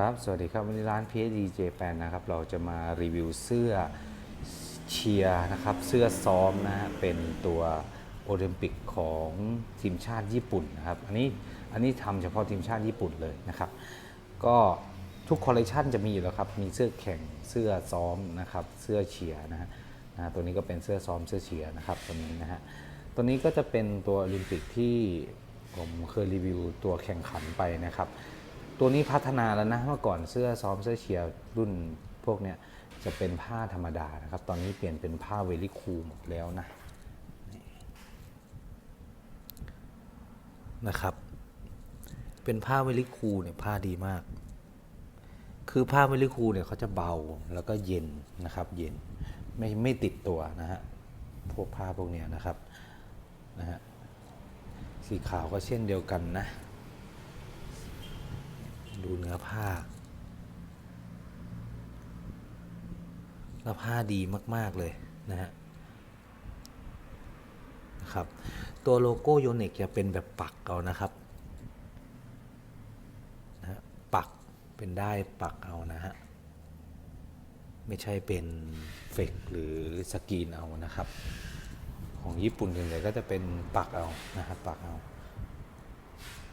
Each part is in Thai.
ครับ สวัสดีครับ วันนี้ร้าน PSD Japan นะครับ เราจะมารีวิวเสื้อเชียร์นะครับ เสื้อซ้อมนะฮะ เป็นตัวโอลิมปิกของทีมชาติญี่ปุ่นนะครับ อันนี้ อันนี้ทำเฉพาะทีมชาติญี่ปุ่นเลยนะครับ ก็ทุกคอลเลคชันจะมีอยู่แล้วครับ มีเสื้อแข่ง เสื้อซ้อมนะครับ เสื้อเชียร์นะฮะนะตัวนี้ก็เป็นเสื้อซ้อมเสื้อเชียร์นะครับตัวนี้นะฮะ ตัวนี้ก็จะเป็นตัวโอลิมปิกที่ผมเคยรีวิวตัวแข่งขันไปนะครับ ตัวนี้พัฒนาแล้วนะเมื่อก่อนเสื้อซ้อมเสื้อเชียร์รุ่นพวกเนี้ยจะเป็นผ้าธรรมดานะครับ ตอนนี้เปลี่ยนเป็นผ้าเวลิคูหมดแล้วนะนะครับ เป็นผ้าเวลิคูเนี่ยผ้าดีมาก คือผ้าเวลิคูเนี่ยเขาจะเบาแล้วก็เย็นนะครับ เย็นไม่ไม่ติดตัวนะฮะพวกผ้าพวกเนี้ยนะครับนะฮะสีขาวก็เช่นเดียวกันนะ ดูเนื้อผ้าแล้วผ้าดีมาก ๆ เลยนะฮะนะครับ ตัวโลโก้โยนิกจะเป็นแบบปักเอานะครับนะฮะปักเป็นได้ปักเอานะฮะ ไม่ใช่เป็นเฟกหรือสกรีนเอานะครับ ของญี่ปุ่นส่วนใหญ่ก็จะเป็นปักเอานะครับปักเอา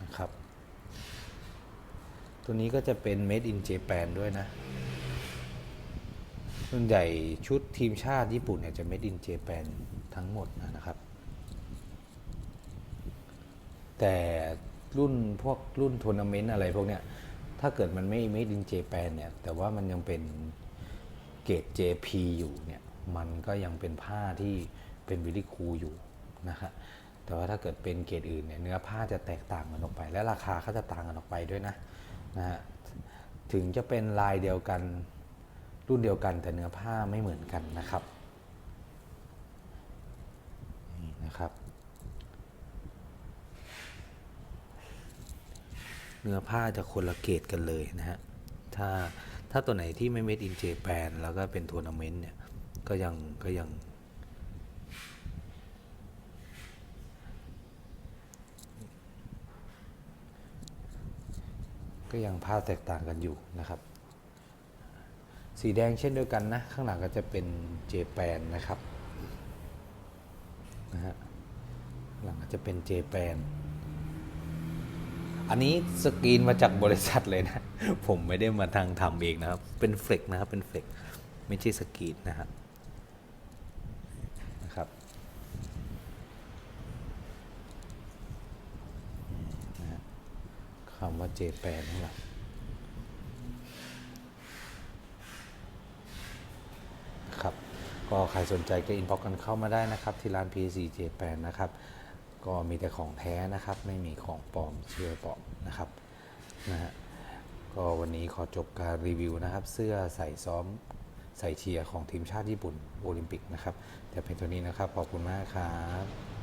นะครับ ตัวนี้ก็จะเป็น made in Japan ด้วยนะ ส่วนใหญ่ชุดทีมชาติญี่ปุ่นเนี่ยจะ made in Japan ทั้งหมดนะครับ แต่รุ่นพวกรุ่นทัวร์นาเมนต์อะไรพวกเนี้ย ถ้าเกิดมันไม่ made in Japan เนี่ย แต่ว่ามันยังเป็นเกรด JP อยู่เนี่ย มันก็ยังเป็นผ้าที่เป็นวิลิคูอยู่นะฮะแต่ว่าถ้าเกิดเป็นเกรดอื่นเนี่ยเนื้อผ้าจะแตกต่างกันออกไป และราคาก็จะต่างกันออกไปด้วยนะ นะฮะถึงจะเป็นลายเดียวกัน รุ่นเดียวกันแต่เนื้อผ้าไม่เหมือนกันนะครับนี่นะครับ เนื้อผ้าจะคนละเกรดกันเลยนะฮะถ้าถ้าตัวไหนที่ไม่ made in Japan แล้วก็เป็นทัวร์นาเมนต์เนี่ยก็ยังก็ยัง ก็ยังผ้าแตกต่างกันอยู่นะครับ สีแดงเช่นเดียวกันนะ ข้างหลังก็จะเป็นเจแปนนะครับนะฮะหลังก็จะเป็นเจแปนอันนี้สกรีนมาจากบริษัทเลยนะ ผมไม่ได้มาทางทำเองนะครับ เป็นเฟลกนะครับ เป็นเฟลกไม่ใช่สกรีนนะครับนะครับ คำว่าเจแปนข้างหลังครับ ก็ใครสนใจก็อินบ็อกกันเข้ามาได้นะครับ ที่ร้าน PC j p a n นะครับ ก็มีแต่ของแท้นะครับ ไม่มีของปลอมเชื่อปลอมนะครับนะฮะก็วันนี้ขอจบการรีวิวนะครับ เสื้อใส่ซ้อมใส่เชียร์ของทีมชาติญี่ปุ่นโอลิมปิกนะครับแต่เพียงเท่านี้นะครับ ขอบคุณมากครับ